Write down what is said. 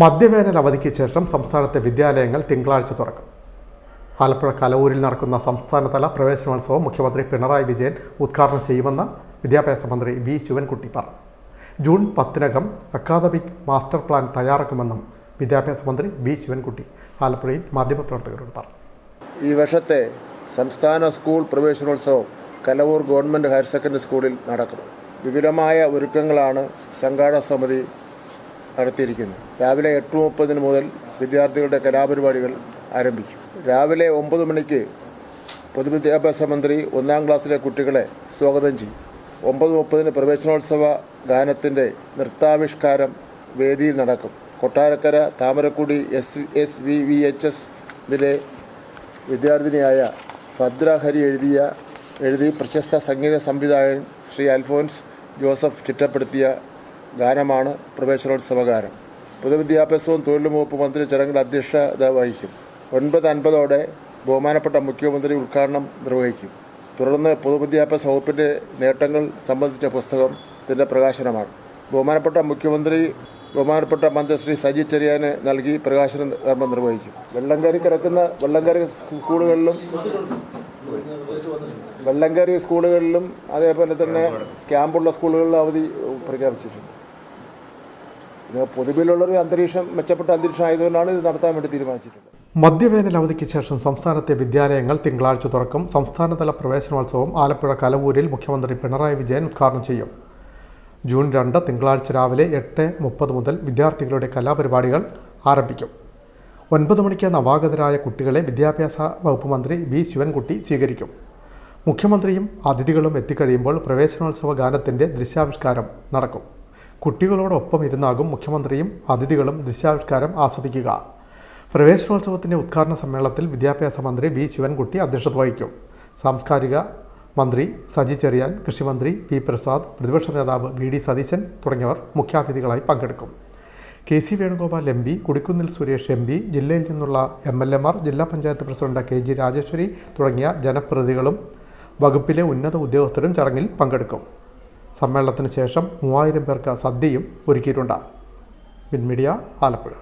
മദ്യവേനൽ അവധിക്ക് ശേഷം സംസ്ഥാനത്തെ വിദ്യാലയങ്ങൾ തിങ്കളാഴ്ച തുറക്കും. ആലപ്പുഴ കലവൂരിൽ നടക്കുന്ന സംസ്ഥാനതല പ്രവേശനോത്സവം മുഖ്യമന്ത്രി പിണറായി വിജയൻ ഉദ്ഘാടനം ചെയ്യുമെന്ന് വിദ്യാഭ്യാസ മന്ത്രി വി ശിവൻകുട്ടി പറഞ്ഞു. ജൂൺ പത്തിനകം അക്കാദമിക് മാസ്റ്റർ പ്ലാൻ തയ്യാറാക്കുമെന്നും വിദ്യാഭ്യാസ മന്ത്രി വി ശിവൻകുട്ടി ആലപ്പുഴയിൽ മാധ്യമപ്രവർത്തകരോട് പറഞ്ഞു. ഈ വർഷത്തെ സംസ്ഥാന സ്കൂൾ പ്രവേശനോത്സവം കലവൂർ ഗവൺമെന്റ് ഹയർ സെക്കൻഡറി സ്കൂളിൽ നടക്കും. വിപുലമായ ഒരുക്കങ്ങളാണ് സംഘാടക സമിതി നടത്തിയിരിക്കുന്നത് രാവിലെ എട്ട് മുപ്പതിന് മുതൽ വിദ്യാർത്ഥികളുടെ കലാപരിപാടികൾ ആരംഭിക്കും. രാവിലെ ഒമ്പത് മണിക്ക് പൊതുവിദ്യാഭ്യാസ മന്ത്രി ഒന്നാം ക്ലാസ്സിലെ കുട്ടികളെ സ്വാഗതം ചെയ്യും. ഒമ്പത് മുപ്പതിന് പ്രവേശനോത്സവ ഗാനത്തിന്റെ നൃത്താവിഷ്കാരം വേദിയിൽ നടക്കും. Kottarakkara Thamarakudi S S V V H S ഇതിലെ വിദ്യാർത്ഥിനിയായ ഭദ്രഹരി എഴുതിയ എഴുതി പ്രശസ്ത സംഗീത സംവിധായകൻ ശ്രീ അൽഫോൻസ് ജോസഫ് ചിട്ടപ്പെടുത്തിയ ഗാനമാണ് പ്രവേശനോത്സവ ഗാനം പൊതുവിദ്യാഭ്യാസവും തൊഴിലും വകുപ്പ് മന്ത്രി ചടങ്ങിൽ അധ്യക്ഷത വഹിക്കും. ഒൻപത് അൻപതോടെ ബഹുമാനപ്പെട്ട മുഖ്യമന്ത്രി ഉദ്ഘാടനം നിർവഹിക്കും. തുടർന്ന് പൊതുവിദ്യാഭ്യാസ വകുപ്പിന്റെ നേട്ടങ്ങൾ സംബന്ധിച്ച പുസ്തകത്തിന്റെ പ്രകാശനമാണ്. ബഹുമാനപ്പെട്ട മുഖ്യമന്ത്രി ബഹുമാനപ്പെട്ട മന്ത്രി ശ്രീ സജി ചെറിയാന് നൽകി പ്രകാശന കർമ്മം നിർവഹിക്കും. വെള്ളം കയറി കിടക്കുന്ന വെള്ളം കയറി സ്കൂളുകളിലും വെള്ളം കയറി സ്കൂളുകളിലും അതേപോലെ തന്നെ ക്യാമ്പുള്ള സ്കൂളുകളിലും അവധി പ്രഖ്യാപിച്ചിട്ടുണ്ട്. ഇത് പൊതുവിലുള്ളൊരു അന്തരീക്ഷം മെച്ചപ്പെട്ട അന്തരീക്ഷം ആയതുകൊണ്ടാണ് ഇത് നടത്താൻ വേണ്ടി തീരുമാനിച്ചിട്ടുള്ളത്. മദ്യവേനൽ അവധിക്ക് ശേഷം സംസ്ഥാനത്തെ വിദ്യാലയങ്ങൾ തിങ്കളാഴ്ച തുറക്കും. സംസ്ഥാനതല പ്രവേശനോത്സവം ആലപ്പുഴ കലവൂരിൽ മുഖ്യമന്ത്രി പിണറായി വിജയൻ ഉദ്ഘാടനം ചെയ്യും. ജൂൺ രണ്ട് തിങ്കളാഴ്ച രാവിലെ എട്ട് മുപ്പത് മുതൽ വിദ്യാർത്ഥികളുടെ കലാപരിപാടികൾ ആരംഭിക്കും. ഒൻപത് മണിക്ക് നവാഗതരായ കുട്ടികളെ വിദ്യാഭ്യാസ വകുപ്പ് മന്ത്രി വി. ശിവൻകുട്ടി സ്വീകരിക്കും. മുഖ്യമന്ത്രിയും അതിഥികളും എത്തിക്കഴിയുമ്പോൾ പ്രവേശനോത്സവ ഗാനത്തിന്റെ ദൃശ്യാവിഷ്കാരം നടക്കും. കുട്ടികളോടൊപ്പം ഇരുന്നാകും മുഖ്യമന്ത്രിയും അതിഥികളും ദൃശ്യാവിഷ്കാരം ആസ്വദിക്കുക. പ്രവേശനോത്സവത്തിന്റെ ഉദ്ഘാടന സമ്മേളനത്തിൽ വിദ്യാഭ്യാസ മന്ത്രി വി. ശിവൻകുട്ടി അധ്യക്ഷത വഹിക്കും. സാംസ്കാരിക മന്ത്രി സജി ചെറിയാൻ കൃഷിമന്ത്രി പി. പ്രസാദ് പ്രതിപക്ഷ നേതാവ് വി. ഡി. സതീശൻ തുടങ്ങിയവർ മുഖ്യാതിഥികളായി പങ്കെടുക്കും. K. C. Venugopal M. P Kodikunnil Suresh M. P ജില്ലയിൽ നിന്നുള്ള എം. എൽ. എമാർ ജില്ലാ panchayat president K. G. Rajeshwari തുടങ്ങിയ ജനപ്രതിനിധികളും വകുപ്പിലെ ഉന്നത ഉദ്യോഗസ്ഥരും ചടങ്ങിൽ പങ്കെടുക്കും. സമ്മേളനത്തിന് ശേഷം മൂവായിരം പേർക്ക് സദ്യയും ഒരുക്കിയിട്ടുണ്ട്. വിൻമീഡിയ ആലപ്പുഴ.